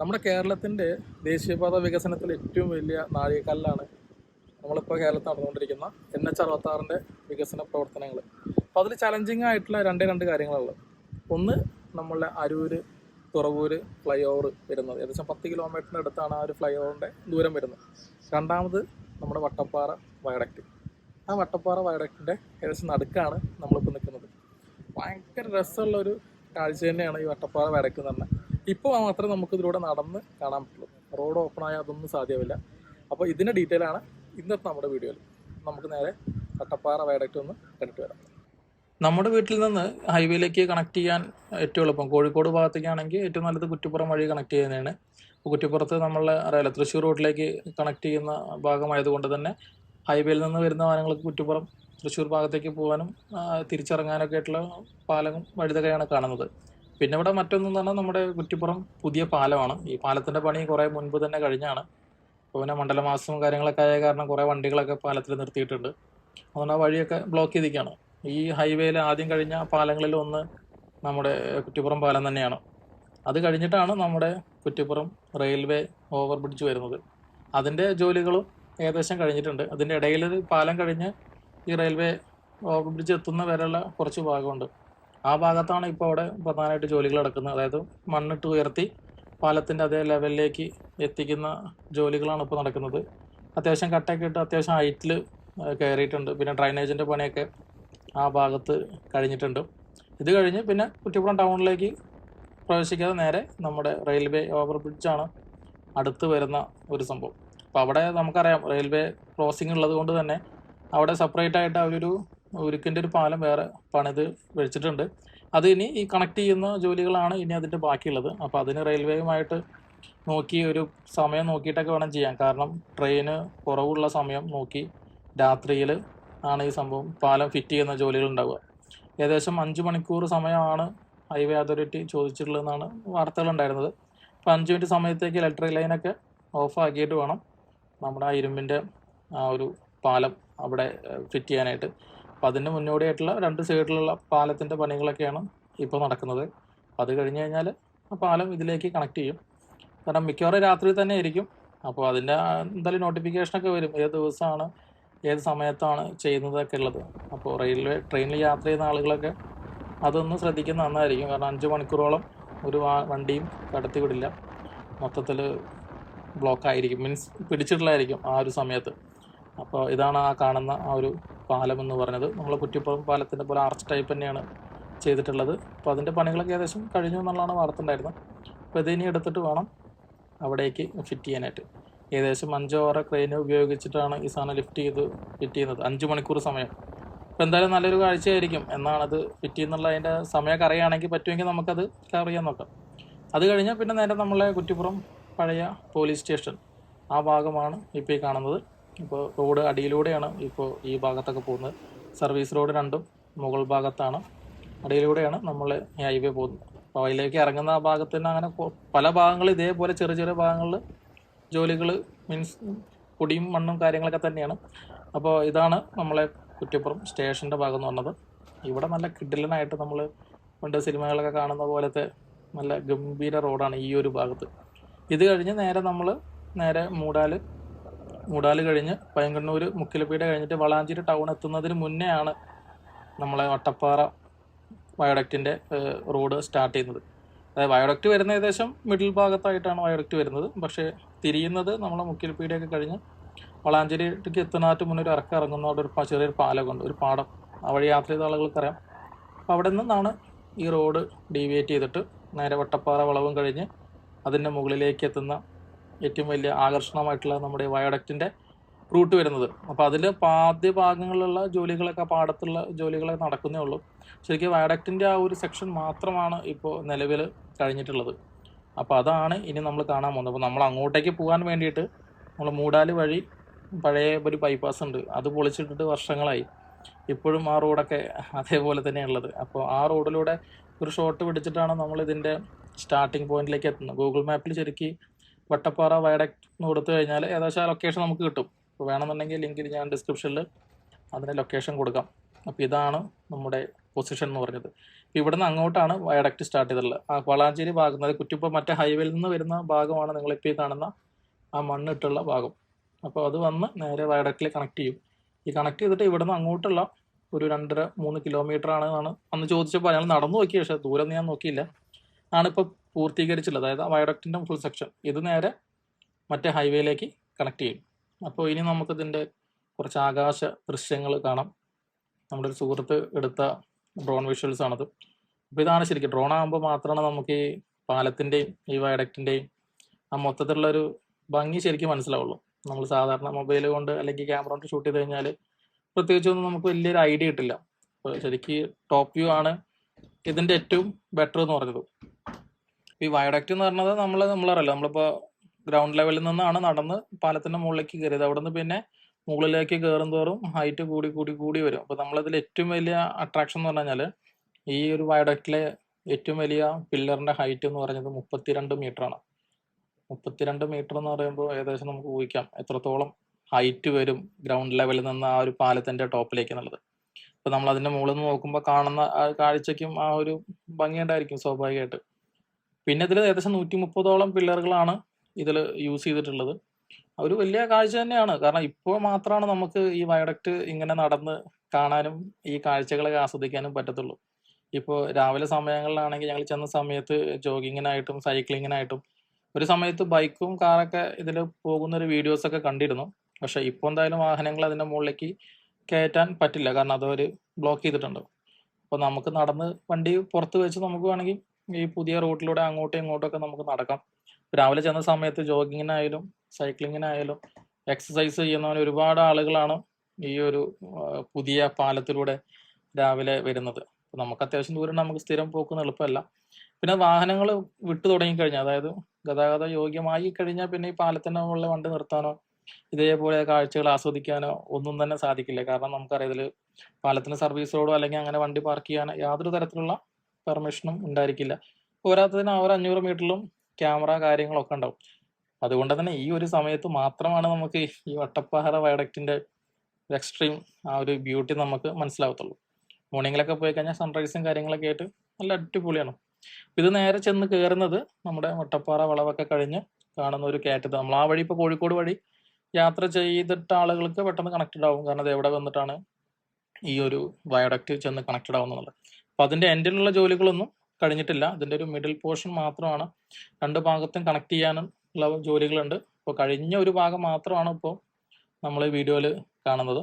നമ്മുടെ കേരളത്തിന്റെ ദേശീയപാത വികസനത്തിൽ ഏറ്റവും വലിയ നാഴികക്കല്ലാണ് നമ്മളിപ്പോൾ കേരളത്തിൽ നടന്നുകൊണ്ടിരിക്കുന്ന എൻ എച്ച് അറുപത്താറിന്റെ വികസന പ്രവർത്തനങ്ങൾ. അപ്പോൾ അതിൽ ചലഞ്ചിങ് ആയിട്ടുള്ള രണ്ട് രണ്ട് കാര്യങ്ങളുള്ളത് ഒന്ന് നമ്മളുടെ അരൂര് തുറവൂര് ഫ്ലൈ ഓവർ വരുന്നത്. ഏകദേശം പത്ത് കിലോമീറ്ററിന് അടുത്താണ് ആ ഒരു ഫ്ലൈ ഓവറിന്റെ ദൂരം വരുന്നത്. രണ്ടാമത് നമ്മുടെ വട്ടപ്പാറ വയഡക്റ്റ്. ആ വട്ടപ്പാറ വയഡക്റ്റിന്റെ ഏകദേശം നടുക്കാണ് നമ്മളിപ്പോൾ നിൽക്കുന്നത്. ഭയങ്കര രസമുള്ള ഒരു കാഴ്ച തന്നെയാണ് ഈ വട്ടപ്പാറ വയഡക്റ്റ് എന്ന് പറഞ്ഞാൽ. ഇപ്പോൾ മാത്രമേ നമുക്ക് ഇതിലൂടെ നടന്ന് കാണാൻ പറ്റുള്ളൂ. റോഡ് ഓപ്പൺ ആയാൽ അതൊന്നും സാധ്യമല്ല അപ്പോൾ ഇതിന്റെ ഡീറ്റെയിൽ ആണ് ഇന്നത്തെ നമ്മുടെ വീഡിയോയിൽ. നമുക്ക് നേരെ കട്ടപ്പാറ വയഡക്റ്റ് ഒന്ന് കണ്ടിട്ട് വരാം. നമ്മുടെ വീട്ടിൽ നിന്ന് ഹൈവേയിലേക്ക് കണക്ട് ചെയ്യാൻ ഏറ്റവും എളുപ്പം. കോഴിക്കോട് ഭാഗത്തേക്കാണെങ്കിൽ ഏറ്റവും നല്ലത് കുറ്റിപ്പുറം വഴി കണക്ട് ചെയ്യുന്നതാണ്. അപ്പോൾ കുറ്റിപ്പുറത്ത് നമ്മൾ അറിയാലോ തൃശ്ശൂർ റോഡിലേക്ക് കണക്ട് ചെയ്യുന്ന ഭാഗമായതുകൊണ്ട് തന്നെ ഹൈവേയിൽ നിന്ന് വരുന്ന വാഹനങ്ങൾക്ക് കുറ്റിപ്പുറം തൃശ്ശൂർ ഭാഗത്തേക്ക് പോകാനും തിരിച്ചിറങ്ങാനൊക്കെ ആയിട്ടുള്ള പാലം വഴുതകയാണ് കാണുന്നത്. പിന്നെ ഇവിടെ മറ്റൊന്നെന്ന് നമ്മുടെ കുറ്റിപ്പുറം പുതിയ പാലമാണ്. ഈ പാലത്തിന്റെ പണി കുറെ മുൻപ് തന്നെ കഴിഞ്ഞാണ്. അപ്പോൾ പിന്നെ മണ്ഡലമാസവും കാര്യങ്ങളൊക്കെ ആയ കാരണം കുറെ വണ്ടികളൊക്കെ പാലത്തിൽ നിർത്തിയിട്ടുണ്ട്. അതുകൊണ്ട് ആ വഴിയൊക്കെ ബ്ലോക്ക് ചെയ്തിരിക്കുകയാണ്. ഈ ഹൈവേയിൽ ആദ്യം കഴിഞ്ഞ പാലങ്ങളിൽ ഒന്ന് നമ്മുടെ കുറ്റിപ്പുറം പാലം തന്നെയാണ്. അത് കഴിഞ്ഞിട്ടാണ് നമ്മുടെ കുറ്റിപ്പുറം റെയിൽവേ ഓവർ ബ്രിഡ്ജ് വരുന്നത്. അതിന്റെ ജോലികളും ഏകദേശം കഴിഞ്ഞിട്ടുണ്ട്. അതിന്റെ ഇടയിൽ പാലം കഴിഞ്ഞ് ഈ റെയിൽവേ ഓവർ ബ്രിഡ്ജ് എത്തുന്ന വരെയുള്ള കുറച്ച് ഭാഗമുണ്ട്. ആ ഭാഗത്താണ് ഇപ്പോൾ അവിടെ പ്രധാനമായിട്ട് ജോലികൾ നടക്കുന്നത്. അതായത് മണ്ണിട്ട് ഉയർത്തി പാലത്തിന്റെ അതേ ലെവലിലേക്ക് എത്തിക്കുന്ന ജോലികളാണ് ഇപ്പോൾ നടക്കുന്നത്. അത്യാവശ്യം കട്ടൊക്കെ ഇട്ട് അത്യാവശ്യം ഹൈറ്റിൽ കയറിയിട്ടുണ്ട്. പിന്നെ ഡ്രൈനേജിന്റെ പണിയൊക്കെ ആ ഭാഗത്ത് കഴിഞ്ഞിട്ടുണ്ട്. ഇത് കഴിഞ്ഞ് പിന്നെ കുറ്റിപ്പുറം ടൗണിലേക്ക് പ്രവേശിക്കാതെ നേരെ നമ്മുടെ റെയിൽവേ ഓവർ ബ്രിഡ്ജാണ് അടുത്ത് വരുന്ന ഒരു സംഭവം. അപ്പോൾ അവിടെ നമുക്കറിയാം റെയിൽവേ ക്രോസിംഗ് ഉള്ളത് കൊണ്ട് തന്നെ അവിടെ സെപ്പറേറ്റ് ആയിട്ട് അവരൊരു ഉരുക്കിന്റെ ഒരു പാലം വേറെ പണിത് വെച്ചിട്ടുണ്ട്. അത് ഇനി ഈ കണക്ട് ചെയ്യുന്ന ജോലികളാണ് ഇനി അതിന്റെ ബാക്കിയുള്ളത്. അപ്പോൾ അതിന് റെയിൽവേയുമായിട്ട് നോക്കി ഒരു സമയം നോക്കിയിട്ടൊക്കെ വേണം ചെയ്യാൻ. കാരണം ട്രെയിന് കുറവുള്ള സമയം നോക്കി രാത്രിയിൽ ആണ് ഈ സംഭവം പാലം ഫിറ്റ് ചെയ്യുന്ന ജോലികൾ ഉണ്ടാവുക. ഏകദേശം അഞ്ച് മണിക്കൂർ സമയമാണ് ഹൈവേ അതോറിറ്റി ചോദിച്ചിട്ടുള്ളതെന്നാണ് വാർത്തകളുണ്ടായിരുന്നത്. അപ്പോൾ അഞ്ച് മിനിറ്റ് സമയത്തേക്ക് ഇലക്ട്രിക് ലൈനൊക്കെ ഓഫ് ആക്കിയിട്ട് വേണം നമ്മുടെ ആ ഇരുമ്പിന്റെ ആ ഒരു പാലം അവിടെ ഫിറ്റ് ചെയ്യാനായിട്ട്. അപ്പോൾ അതിന് മുന്നോടിയായിട്ടുള്ള രണ്ട് സൈഡിലുള്ള പാലത്തിന്റെ പണികളൊക്കെയാണ് ഇപ്പോൾ നടക്കുന്നത്. അത് കഴിഞ്ഞ് കഴിഞ്ഞാൽ ആ പാലം ഇതിലേക്ക് കണക്ട് ചെയ്യും. കാരണം മിക്കവാറും രാത്രി തന്നെ ആയിരിക്കും. അപ്പോൾ അതിന്റെ എന്തായാലും നോട്ടിഫിക്കേഷനൊക്കെ വരും. ഏത് ദിവസമാണ് ഏത് സമയത്താണ് ചെയ്യുന്നതൊക്കെ ഉള്ളത്. അപ്പോൾ റെയിൽവേ ട്രെയിനിൽ യാത്ര ചെയ്യുന്ന ആളുകളൊക്കെ അതൊന്ന് ശ്രദ്ധിക്കുന്ന നന്നായിരിക്കും. കാരണം അഞ്ച് മണിക്കൂറോളം ഒരു വണ്ടിയും കടത്തി വിടില്ല. മൊത്തത്തിൽ ബ്ലോക്കായിരിക്കും മീൻസ് പിടിച്ചിട്ടുള്ളതായിരിക്കും ആ ഒരു സമയത്ത്. അപ്പോൾ ഇതാണ് ആ കാണുന്ന ആ ഒരു പാലം എന്ന് പറഞ്ഞത്. നമ്മൾ കുറ്റിപ്പുറം പാലത്തിന്റെ പോലെ ആർച്ച് ടൈപ്പ് തന്നെയാണ് ചെയ്തിട്ടുള്ളത്. അപ്പോൾ അതിന്റെ പണികളൊക്കെ ഏകദേശം കഴിഞ്ഞു എന്നുള്ളതാണ് വാർത്ത ഉണ്ടായിരുന്നത് അപ്പോൾ ഇതിനി എടുത്തിട്ട് വേണം അവിടേക്ക് ഫിറ്റ് ചെയ്യാനായിട്ട്. ഏകദേശം അഞ്ചോ ആറോ ക്രെയിൻ ഉപയോഗിച്ചിട്ടാണ് ഈ സാധനം ലിഫ്റ്റ് ചെയ്ത് ഫിറ്റ് ചെയ്യുന്നത്. അഞ്ച് മണിക്കൂർ സമയം. അപ്പോൾ എന്തായാലും നല്ലൊരു കാഴ്ചയായിരിക്കും. എന്നാണത് ഫിറ്റ് ചെയ്യുന്നുള്ള അതിന്റെ സമയമൊക്കെ അറിയുകയാണെങ്കിൽ പറ്റുമെങ്കിൽ നമുക്കത് ചെയ്യാൻ നോക്കാം. അത് കഴിഞ്ഞാൽ പിന്നെ നേരെ നമ്മളെ കുറ്റിപ്പുറം പഴയ പോലീസ് സ്റ്റേഷൻ ആ ഭാഗമാണ് ഇപ്പോൾ ഈ കാണുന്നത്. ഇപ്പോൾ റോഡ് അടിയിലൂടെയാണ് ഇപ്പോൾ ഈ ഭാഗത്തൊക്കെ പോകുന്നത്. സർവീസ് റോഡ് രണ്ടും മുകൾ ഭാഗത്താണ്. അടിയിലൂടെയാണ് നമ്മൾ ഹൈവേ പോകുന്നത്. അപ്പോൾ അതിലേക്ക് ഇറങ്ങുന്ന ആ ഭാഗത്ത് തന്നെ അങ്ങനെ പല ഭാഗങ്ങൾ ഇതേപോലെ ചെറിയ ചെറിയ ഭാഗങ്ങളിൽ ജോലികൾ മീൻസ് പൊടിയും മണ്ണും കാര്യങ്ങളൊക്കെ തന്നെയാണ്. അപ്പോൾ ഇതാണ് നമ്മളെ കുറ്റിപ്പുറം സ്റ്റേഷന്റെ ഭാഗം എന്ന് പറഞ്ഞത്. ഇവിടെ നല്ല കിഡിലനായിട്ട് നമ്മൾ പണ്ട് സിനിമകളൊക്കെ കാണുന്ന പോലത്തെ നല്ല ഗംഭീര റോഡാണ് ഈ ഒരു ഭാഗത്ത്. ഇത് കഴിഞ്ഞ് നേരെ നമ്മൾ നേരെ മൂടാൽ മൂടാൽ കഴിഞ്ഞ് പയങ്കണ്ണൂർ മുക്കിലപ്പീട കഴിഞ്ഞിട്ട് വളാഞ്ചേരി ടൗൺ എത്തുന്നതിന് മുന്നേ ആണ് നമ്മളെ വട്ടപ്പാറ വയോഡക്റ്റിന്റെ റോഡ് സ്റ്റാർട്ട് ചെയ്യുന്നത്. അതായത് വയോഡക്റ്റ് വരുന്ന ഏകദേശം മിഡിൽ ഭാഗത്തായിട്ടാണ് വയോഡക്റ്റ് വരുന്നത്. പക്ഷേ തിരിയുന്നത് നമ്മളെ മുക്കിലപ്പീടിയൊക്കെ കഴിഞ്ഞ് വളാഞ്ചേരിക്ക് എത്തുന്നതിന് മുന്നേ ഒരു ഇറക്കം ഇറങ്ങുന്ന. അവിടെ ഒരു ചെറിയൊരു പാലമൊക്കെ ഒരു പാടം. ആ വഴി യാത്ര ചെയ്ത ആളുകൾക്കറിയാം. അപ്പോൾ അവിടെ നിന്നാണ് ഈ റോഡ് ഡീവിയേറ്റ് ചെയ്തിട്ട് നേരെ വട്ടപ്പാറ വളവും കഴിഞ്ഞ് അതിന്റെ മുകളിലേക്ക് എത്തുന്ന ഏറ്റവും വലിയ ആകർഷണമായിട്ടുള്ള നമ്മുടെ വയോഡക്റ്റിന്റെ റൂട്ട് വരുന്നത്. അപ്പോൾ അതിൽ പാദ്യ ഭാഗങ്ങളിലുള്ള ജോലികളൊക്കെ പാടത്തുള്ള ജോലികളെ നടക്കുന്നേ ഉള്ളൂ. ശരിക്കും വയോഡക്റ്റിന്റെ ആ ഒരു സെക്ഷൻ മാത്രമാണ് ഇപ്പോൾ നിലവിൽ കഴിഞ്ഞിട്ടുള്ളത്. അപ്പോൾ അതാണ് ഇനി നമ്മൾ കാണാൻ പോകുന്നത്. അപ്പോൾ നമ്മൾ അങ്ങോട്ടേക്ക് പോകാൻ വേണ്ടിയിട്ട് നമ്മൾ മൂടാൽ വഴി പഴയ ഒരു ബൈപ്പാസ് ഉണ്ട്. അത് പൊളിച്ചിട്ടിട്ട് വർഷങ്ങളായി. ഇപ്പോഴും ആ റോഡൊക്കെ അതേപോലെ തന്നെയുള്ളത് അപ്പോൾ ആ റോഡിലൂടെ ഒരു ഷോട്ട് പിടിച്ചിട്ടാണ് നമ്മൾ ഇതിന്റെ സ്റ്റാർട്ടിംഗ് പോയിന്റിലേക്ക് എത്തുന്നത്. ഗൂഗിൾ മാപ്പിൽ ശരിക്കും വട്ടപ്പാറ വയഡക്ട് എന്ന് കൊടുത്തു കഴിഞ്ഞാൽ ഏകദേശം ആ ലൊക്കേഷൻ നമുക്ക് കിട്ടും. അപ്പോൾ വേണമെന്നുണ്ടെങ്കിൽ ലിങ്കിൽ ഞാൻ ഡിസ്ക്രിപ്ഷനിൽ അതിന്റെ ലൊക്കേഷൻ കൊടുക്കാം. അപ്പോൾ ഇതാണ് നമ്മുടെ പൊസിഷൻ എന്ന് പറഞ്ഞത്. ഇപ്പൊ ഇവിടുന്ന് അങ്ങോട്ടാണ് വയഡക്ട് സ്റ്റാർട്ട് ചെയ്തിട്ടുള്ളത്. ആ വളാഞ്ചേരി ഭാഗം അതായത് കുറ്റിപ്പം മറ്റേ ഹൈവേയിൽ നിന്ന് വരുന്ന ഭാഗമാണ് നിങ്ങളിപ്പോൾ ഈ കാണുന്ന ആ മണ്ണിട്ടുള്ള ഭാഗം. അപ്പോൾ അത് വന്ന് നേരെ വയഡക്റ്റിൽ കണക്ട് ചെയ്യും. ഈ കണക്ട് ചെയ്തിട്ട് ഇവിടുന്ന് അങ്ങോട്ടുള്ള ഒരു രണ്ടര മൂന്ന് കിലോമീറ്റർ ആണ് എന്നാണ് അന്ന് ചോദിച്ചപ്പോൾ ഞങ്ങൾ നടന്നു നോക്കി പക്ഷേ ദൂരം ഞാൻ നോക്കിയില്ല. ആണ് ഇപ്പോൾ പൂർത്തീകരിച്ചുള്ളത് അതായത് വയഡക്റ്റിന്റെ ഫുൾ സെക്ഷൻ ഇത് നേരെ മറ്റേ ഹൈവേയിലേക്ക് കണക്ട് ചെയ്യും. അപ്പോൾ ഇനി നമുക്കിതിന്റെ കുറച്ച് ആകാശ ദൃശ്യങ്ങൾ കാണാം. നമ്മുടെ ഒരു സുഹൃത്ത് എടുത്ത ഡ്രോൺ വിഷ്വൽസ് ആണത്. അപ്പോൾ ഇതാണ് ശരിക്കും ഡ്രോൺ ആകുമ്പോൾ മാത്രമാണ് നമുക്ക് ഈ പാലത്തിന്റെയും ഈ വയഡക്റ്റിന്റെയും ആ മൊത്തത്തിലുള്ള ഒരു ഭംഗി ശരിക്കും മനസ്സിലാവുള്ളൂ. നമ്മൾ സാധാരണ മൊബൈൽ കൊണ്ട് അല്ലെങ്കിൽ ക്യാമറ കൊണ്ട് ഷൂട്ട് ചെയ്ത് കഴിഞ്ഞാൽ പ്രത്യേകിച്ചൊന്നും നമുക്ക് വലിയൊരു ഐഡിയ കിട്ടില്ല അപ്പോൾ ശരിക്കും ടോപ്പ് വ്യൂ ആണ് ഇതിന്റെ ഏറ്റവും ബെറ്റർ എന്ന് പറഞ്ഞത്. ഈ വയഡക്റ്റ് എന്ന് പറഞ്ഞത് നമ്മൾ നമ്മളറിയില്ല. നമ്മളിപ്പോൾ ഗ്രൗണ്ട് ലെവലിൽ നിന്നാണ് നടന്ന് പാലത്തിന്റെ മുകളിലേക്ക് കയറിയത്. അവിടെ നിന്ന് പിന്നെ മുകളിലേക്ക് കയറും തോറും ഹൈറ്റ് കൂടി കൂടി കൂടി വരും. അപ്പോൾ നമ്മളതിൽ ഏറ്റവും വലിയ അട്രാക്ഷൻ എന്ന് പറഞ്ഞു ഈ ഒരു വയഡക്റ്റിലെ ഏറ്റവും വലിയ പില്ലറിന്റെ ഹൈറ്റ് എന്ന് പറഞ്ഞത് മുപ്പത്തിരണ്ട് ആണ്. മുപ്പത്തിരണ്ട് മീറ്റർ എന്ന് പറയുമ്പോൾ ഏകദേശം നമുക്ക് ഊഹിക്കാം എത്രത്തോളം ഹൈറ്റ് വരും ഗ്രൗണ്ട് ലെവലിൽ നിന്ന് ആ ഒരു പാലത്തിന്റെ ടോപ്പിലേക്ക് എന്നുള്ളത്. അപ്പൊ നമ്മൾ അതിന്റെ മുകളിൽ നിന്ന് നോക്കുമ്പോൾ കാണുന്ന ആ കാഴ്ചയ്ക്കും ആ ഒരു ഭംഗിയുണ്ടായിരിക്കും സ്വാഭാവികമായിട്ട്. പിന്നെ ഇതിൽ ഏകദേശം നൂറ്റി മുപ്പതോളം പില്ലറുകളാണ് ഇതിൽ യൂസ് ചെയ്തിട്ടുള്ളത്. ഒരു വലിയ കാഴ്ച തന്നെയാണ്. കാരണം ഇപ്പോൾ മാത്രമാണ് നമുക്ക് ഈ വയഡക്റ്റ് ഇങ്ങനെ നടന്ന് കാണാനും ഈ കാഴ്ചകളെ ആസ്വദിക്കാനും പറ്റത്തുള്ളൂ. ഇപ്പോൾ രാവിലെ സമയങ്ങളിലാണെങ്കിൽ ഞങ്ങൾ ചെന്ന സമയത്ത് ജോഗിങ്ങിനായിട്ടും സൈക്ലിങ്ങിനായിട്ടും ഒരു സമയത്ത് ബൈക്കും കാറൊക്കെ ഇതിൽ പോകുന്ന ഒരു വീഡിയോസ് ഒക്കെ കണ്ടിരുന്നു. പക്ഷേ ഇപ്പോൾ എന്തായാലും വാഹനങ്ങൾ അതിന്റെ മുകളിലേക്ക് കയറ്റാൻ പറ്റില്ല. കാരണം അതവർ ബ്ലോക്ക് ചെയ്തിട്ടുണ്ട്. അപ്പോൾ നമുക്ക് നടന്ന് വണ്ടി പുറത്ത് വെച്ച് നമുക്ക് വേണമെങ്കിൽ ഈ പുതിയ റൂട്ടിലൂടെ അങ്ങോട്ടും ഇങ്ങോട്ടും ഒക്കെ നമുക്ക് നടക്കാം. രാവിലെ ചെന്ന സമയത്ത് ജോഗിങ്ങിനായാലും സൈക്ലിങ്ങിനായാലും എക്സസൈസ് ചെയ്യുന്നവൻ ഒരുപാട് ആളുകളാണ് ഈ ഒരു പുതിയ പാലത്തിലൂടെ രാവിലെ വരുന്നത്. നമുക്ക് അത്യാവശ്യം ദൂരം നമുക്ക് സ്ഥിരം പോക്കുന്ന എളുപ്പമല്ല. പിന്നെ വാഹനങ്ങൾ വിട്ടു തുടങ്ങിക്കഴിഞ്ഞാൽ അതായത് ഗതാഗത യോഗ്യമായി കഴിഞ്ഞാൽ പിന്നെ ഈ പാലത്തിന്റെ മുകളിൽ വണ്ടി നിർത്താനോ ഇതേപോലെ കാഴ്ചകൾ ആസ്വദിക്കാനോ ഒന്നും തന്നെ സാധിക്കില്ല. കാരണം നമുക്കറിയാം ഇതിൽ പാലത്തിന് സർവീസ് റോഡോ അല്ലെങ്കിൽ അങ്ങനെ വണ്ടി പാർക്ക് ചെയ്യാനോ യാതൊരു തരത്തിലുള്ള പെർമിഷനും ഉണ്ടായിരിക്കില്ല. പോരാത്തതിന് ആ ഒരു അഞ്ഞൂറ് മീറ്ററിലും ക്യാമറ കാര്യങ്ങളൊക്കെ ഉണ്ടാവും. അതുകൊണ്ട് തന്നെ ഈ ഒരു സമയത്ത് മാത്രമാണ് നമുക്ക് ഈ വട്ടപ്പാറ വയഡക്റ്റിന്റെ എക്സ്ട്രീം ആ ഒരു ബ്യൂട്ടി നമുക്ക് മനസ്സിലാവത്തുള്ളൂ. മോർണിംഗിലൊക്കെ പോയി കഴിഞ്ഞാൽ സൺറൈസും കാര്യങ്ങളൊക്കെ ആയിട്ട് നല്ല അടിപൊളിയാണ്. ഇത് നേരെ ചെന്ന് കയറുന്നത് നമ്മുടെ വട്ടപ്പാറ വളവൊക്കെ കഴിഞ്ഞ് കാണുന്ന ഒരു കയറ്റത്ത് നമ്മൾ ആ വഴി ഇപ്പോൾ കോഴിക്കോട് വഴി യാത്ര ചെയ്തിട്ട ആളുകൾക്ക് പെട്ടെന്ന് കണക്റ്റഡ് ആവും. കാരണം അത് എവിടെ വന്നിട്ടാണ് ഈ ഒരു വയഡക്റ്റ് ചെന്ന് കണക്റ്റഡ് ആവുന്നുള്ളത് അപ്പൊ അതിന്റെ എൻഡിലുള്ള ജോലികളൊന്നും കഴിഞ്ഞിട്ടില്ല. അതിന്റെ ഒരു മിഡിൽ പോർഷൻ മാത്രമാണ്. രണ്ട് ഭാഗത്തും കണക്ട് ചെയ്യാനും ഉള്ള ജോലികളുണ്ട്. ഇപ്പോൾ കഴിഞ്ഞ ഒരു ഭാഗം മാത്രമാണ് ഇപ്പോൾ നമ്മൾ വീഡിയോയിൽ കാണുന്നത്.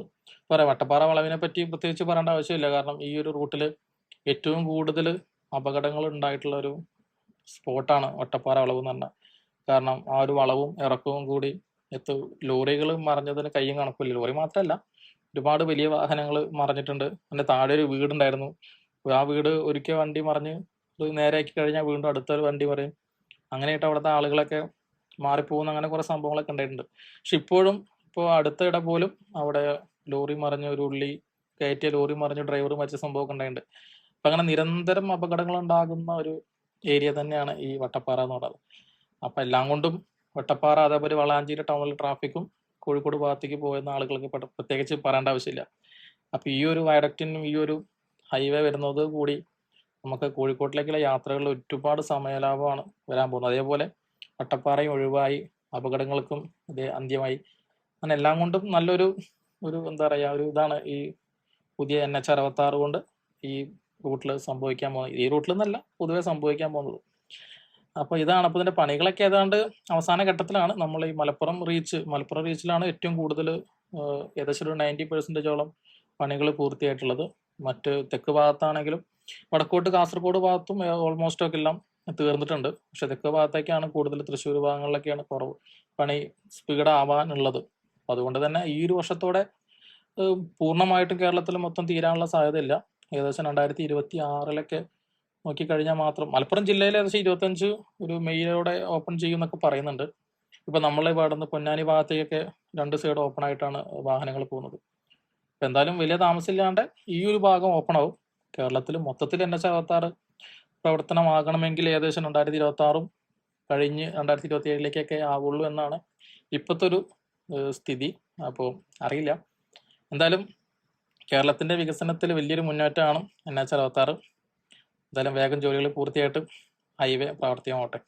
പറയാം വട്ടപ്പാറ വളവിനെ പറ്റി പ്രത്യേകിച്ച് പറയേണ്ട ആവശ്യമില്ല. കാരണം ഈ ഒരു റൂട്ടിൽ ഏറ്റവും കൂടുതൽ അപകടങ്ങൾ ഉണ്ടായിട്ടുള്ള ഒരു സ്പോട്ടാണ് വട്ടപ്പാറ വളവ് എന്ന് പറഞ്ഞാൽ. കാരണം ആ ഒരു വളവും ഇറക്കവും കൂടി എത്തു ലോറികൾ മറിഞ്ഞതിന് കയ്യും കണക്കില്ല ലോറി മാത്രമല്ല ഒരുപാട് വലിയ വാഹനങ്ങൾ മറിഞ്ഞിട്ടുണ്ട്. അതിന്റെ താഴെ ഒരു വീടുണ്ടായിരുന്നു. ആ വീട് ഒരിക്കൽ വണ്ടി മറിഞ്ഞ് നേരെ നേരെയാക്കി കഴിഞ്ഞാൽ വീണ്ടും അടുത്തൊരു വണ്ടി മറിയും. അങ്ങനെയായിട്ട് അവിടുത്തെ ആളുകളൊക്കെ മാറിപ്പോകുന്ന അങ്ങനെ കുറെ സംഭവങ്ങളൊക്കെ ഉണ്ടായിട്ടുണ്ട്. പക്ഷെ ഇപ്പോഴും ഇപ്പോൾ ഇട പോലും അവിടെ ലോറി മറിഞ്ഞ ഒരു ഉള്ളി കയറ്റിയ ലോറി മറിഞ്ഞ ഡ്രൈവർ മരിച്ച സംഭവമൊക്കെ ഉണ്ടായിട്ടുണ്ട്. അപ്പൊ അങ്ങനെ നിരന്തരം അപകടങ്ങൾ ഉണ്ടാകുന്ന ഒരു ഏരിയ തന്നെയാണ് ഈ വട്ടപ്പാറ എന്ന് പറയുന്നത്. അപ്പൊ എല്ലാം കൊണ്ടും വട്ടപ്പാറ അതേപോലെ വളാഞ്ചേരി ടൗണിൽ ട്രാഫിക്കും കോഴിക്കോട് ഭാഗത്തേക്ക് പോകുന്ന ആളുകൾക്ക് പ്രത്യേകിച്ച് പറയേണ്ട ആവശ്യമില്ല. അപ്പൊ ഈ ഒരു വയഡക്റ്റിനും ഈ ഒരു ഹൈവേ വരുന്നത് കൂടി നമുക്ക് കോഴിക്കോട്ടിലേക്കുള്ള യാത്രകളിൽ ഒരുപാട് സമയലാഭമാണ് വരാൻ പോകുന്നത്. അതേപോലെ വട്ടപ്പാറയും ഒഴിവായി അപകടങ്ങൾക്കും ഇത് അന്ത്യമായി. അങ്ങനെ എല്ലാം കൊണ്ടും നല്ലൊരു ഒരു എന്താ പറയാ ഒരു ഇതാണ് ഈ പുതിയ എൻ എച്ച് അറുപത്തി ആറ് കൊണ്ട് ഈ റൂട്ടിൽ സംഭവിക്കാൻ പോകുന്നത്. ഈ റൂട്ടിൽ നിന്നല്ല പൊതുവെ സംഭവിക്കാൻ പോകുന്നത്. അപ്പോൾ ഇതാണ് അപ്പൊ ഇതിന്റെ പണികളൊക്കെ ഏതാണ്ട് അവസാന ഘട്ടത്തിലാണ്. നമ്മൾ ഈ മലപ്പുറം റീച്ച് മലപ്പുറം റീച്ചിലാണ് ഏറ്റവും കൂടുതൽ ഏകദേശം ഒരു നയന്റി പെർസെന്റേജോളം പണികൾ പൂർത്തിയായിട്ടുള്ളത്. മറ്റ് തെക്ക് ഭാഗത്താണെങ്കിലും വടക്കോട്ട് കാസർഗോഡ് ഭാഗത്തും ഓൾമോസ്റ്റ് ഒക്കെ എല്ലാം തീർന്നിട്ടുണ്ട്. പക്ഷെ തെക്ക് ഭാഗത്തേക്കാണ് കൂടുതൽ തൃശ്ശൂർ ഭാഗങ്ങളിലൊക്കെയാണ് കുറവ്. പണി സ്പീഡ് ആവാനുള്ളത്. അതുകൊണ്ട് തന്നെ ഈ ഒരു വർഷത്തോടെ പൂർണമായിട്ടും കേരളത്തിൽ മൊത്തം തീരാനുള്ള സാധ്യതയില്ല. ഏകദേശം രണ്ടായിരത്തി ഇരുപത്തി ആറിലൊക്കെ നോക്കിക്കഴിഞ്ഞാൽ മാത്രം. മലപ്പുറം ജില്ലയിൽ ഏകദേശം ഇരുപത്തഞ്ച് ഒരു മെയ്യോടെ ഓപ്പൺ ചെയ്യുമെന്നൊക്കെ പറയുന്നുണ്ട്. ഇപ്പൊ നമ്മളെ നിന്ന് പൊന്നാനി ഭാഗത്തേക്കൊക്കെ രണ്ട് സൈഡ് ഓപ്പൺ ആയിട്ടാണ് വാഹനങ്ങൾ പോകുന്നത്. അപ്പൊ എന്തായാലും വലിയ താമസമില്ലാണ്ട് ഈ ഒരു ഭാഗം ഓപ്പൺ ആവും. കേരളത്തിൽ മൊത്തത്തിൽ എൻ എച്ച് അറുപത്താറ് പ്രവർത്തനമാകണമെങ്കിൽ ഏകദേശം രണ്ടായിരത്തി ഇരുപത്തി ആറും കഴിഞ്ഞ് രണ്ടായിരത്തി ഇരുപത്തി ഏഴിലേക്കൊക്കെ ആവുള്ളൂ എന്നാണ് ഇപ്പോഴത്തെ ഒരു സ്ഥിതി. അപ്പോൾ അറിയില്ല. എന്തായാലും കേരളത്തിന്റെ വികസനത്തിൽ വലിയൊരു മുന്നേറ്റമാണ് എൻ എച്ച് അറുപത്താറ്. എന്തായാലും വേഗം ജോലികൾ പൂർത്തിയായിട്ട് ഹൈവേ പ്രാവർത്തികമാവട്ടെ